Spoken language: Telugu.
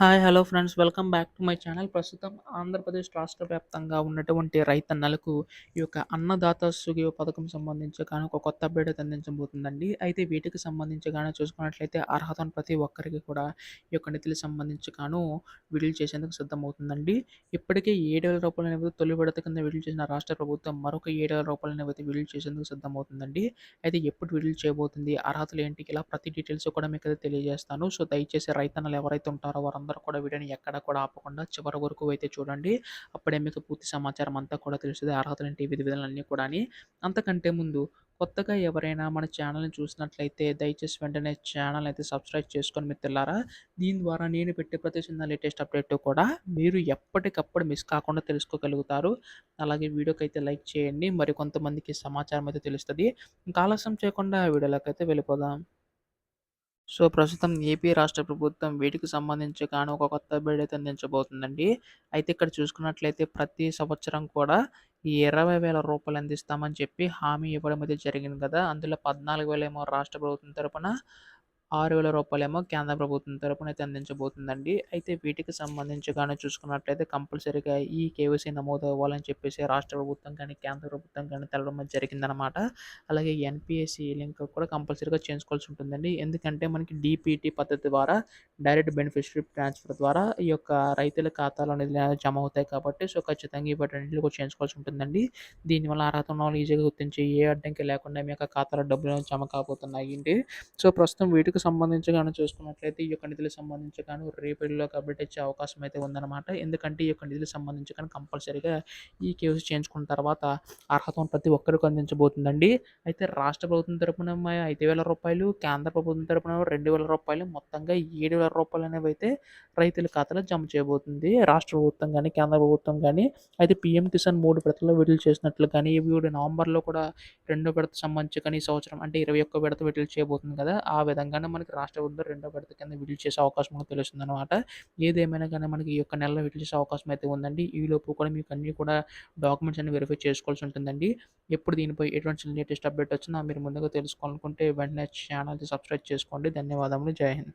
Hi hello friends. Welcome back to my channel. ప్రస్తుతం ఆంధ్రప్రదేశ్ రాష్ట్ర వ్యాప్తంగా ఉన్నటువంటి రైతన్నలకు ఈ యొక్క అన్నదాత సుఖీవ పథకం సంబంధించి కానీ ఒక కొత్త అప్డేట్ అందించబోతుందండి. అయితే వీటికి సంబంధించి కానీ చూసుకున్నట్లయితే అర్హతను ప్రతి ఒక్కరికి కూడా ఈ యొక్క నిధులకు సంబంధించి కాను విడుదల చేసేందుకు సిద్ధమవుతుందండి. ఇప్పటికే ఏడు వేల రూపాయలు అనేది తొలి విడత కింద విడుదల చేసిన రాష్ట్ర ప్రభుత్వం మరొక ఏడు వేల రూపాయలు అనేది విడుదల చేసేందుకు సిద్ధమవుతుందండి. అయితే ఎప్పుడు విడుదల చేయబోతుంది అర్హతలు ఏంటి ఇలా ప్రతి డీటెయిల్స్ కూడా మీకు అయితే తెలియజేస్తాను. సో దయచేసి రైతన్నలు ఎవరైతే ఉంటారో వారు అందరూ కూడా వీడియోని ఎక్కడ కూడా ఆపకుండా చివరి వరకు అయితే చూడండి. అప్పుడే మీకు పూర్తి సమాచారం అంతా కూడా తెలుస్తుంది. అర్హతలు ఏంటి విధి విధానాలన్నీ కూడా అంతకంటే ముందు కొత్తగా ఎవరైనా మన ఛానల్ని చూసినట్లయితే దయచేసి వెంటనే ఛానల్ అయితే సబ్స్క్రైబ్ చేసుకొని మీరు తెల్లారా. దీని ద్వారా నేను పెట్టే ప్రతి చిన్న లేటెస్ట్ అప్డేట్ కూడా మీరు ఎప్పటికప్పుడు మిస్ కాకుండా తెలుసుకోగలుగుతారు. అలాగే వీడియోకి అయితే లైక్ చేయండి. మరి కొంతమందికి సమాచారం అయితే తెలుస్తుంది. ఇంకా ఆలస్యం చేయకుండా వీడియోలోకి అయితే వెళ్ళిపోదాం. సో ప్రస్తుతం ఏపీ రాష్ట్ర ప్రభుత్వం వీటికి సంబంధించి కానీ ఒక కొత్త అప్డేట్ అయితే అందించబోతుందండి. అయితే ఇక్కడ చూసుకున్నట్లయితే ప్రతి సంవత్సరం కూడా ఈ ఇరవై వేల రూపాయలు అందిస్తామని చెప్పి హామీ ఇవ్వడం అయితే జరిగింది కదా! అందులో పద్నాలుగు వేలు ఏమో రాష్ట్ర ప్రభుత్వం తరపున ఆరు వేల రూపాయలేమో కేంద్ర ప్రభుత్వం తరపున అయితే అందించబోతుందండి. అయితే వీటికి సంబంధించి కానీ చూసుకున్నట్లయితే కంపల్సరీగా ఈ కేవైసీ నమోదు అవ్వాలని చెప్పేసి రాష్ట్ర ప్రభుత్వం కానీ కేంద్ర ప్రభుత్వం కానీ తెలవడం జరిగిందనమాట అలాగే ఎన్పిఎస్సి లింక్ కూడా కంపల్సరీగా చేయించుకోవాల్సి ఉంటుందండి. ఎందుకంటే మనకి డిపిటి పద్ధతి ద్వారా డైరెక్ట్ బెనిఫిషరీ ట్రాన్స్ఫర్ ద్వారా ఈ యొక్క రైతుల ఖాతాలో అనేది జమ అవుతాయి కాబట్టి సో ఖచ్చితంగా ఈ రెండింటిలో కూడా చేయించుకోవాల్సి ఉంటుందండి. దీనివల్ల అర్హత ఉన్న వాళ్ళు ఈజీగా గుర్తించి ఏ అడ్డంకి లేకుండా మీ యొక్క ఖాతాలో డబ్బులు జమ కాబోతున్నాయి సో ప్రస్తుతం వీటికి సంబంధించి కానీ చూసుకున్నట్లయితే ఈ యొక్క నిధులకు సంబంధించి కానీ రేపటిలో అప్డేట్ ఇచ్చే అవకాశం అయితే ఉందన్నమాట. ఎందుకంటే ఈ యొక్క నిధులకు సంబంధించి కానీ కంపల్సరీగా ఈ కేసు చేయించుకున్న తర్వాత అర్హత ప్రతి ఒక్కరికి అందించబోతుందండి. అయితే రాష్ట్ర ప్రభుత్వం తరపున ఐదు వేల రూపాయలు కేంద్ర ప్రభుత్వం తరపున రెండు వేల రూపాయలు మొత్తంగా ఏడు వేల రూపాయలు అనేవి అయితే రైతుల ఖాతాలో జమ చేయబోతుంది. రాష్ట్ర ప్రభుత్వం కానీ కేంద్ర ప్రభుత్వం కానీ అయితే పిఎం కిసాన్ మూడు విడతల్లో విడుదల చేసినట్లు కానీ ఇవి నవంబర్లో కూడా రెండో విడత సంబంధించి కానీ ఈ సంవత్సరం అంటే ఇరవై ఒక్క విడత విడుదల చేయబోతుంది కదా ఆ విధంగానే మనకి రాష్ట్ర ప్రభుత్వం రెండో విడత కింద విడుదల చేసే అవకాశం కూడా తెలుస్తుంది అనమాట ఏదేమైనా కానీ మనకి ఈ యొక్క నెలలో విడుదల చేసే అవకాశం అయితే ఉందండి. ఈ లోపు కూడా మీకు అన్ని కూడా డాక్యుమెంట్స్ అన్ని వెరిఫై చేసుకోవాల్సి ఉంటుందండి. ఎప్పుడు దీనిపై ఎటువంటి లేటెస్ట్ అప్డేట్ వచ్చినా మీరు ముందుగా తెలుసుకోవాలనుకుంటే వెంటనే ఛానల్ని సబ్స్క్రైబ్ చేసుకోండి. ధన్యవాదములు. జై హింద్.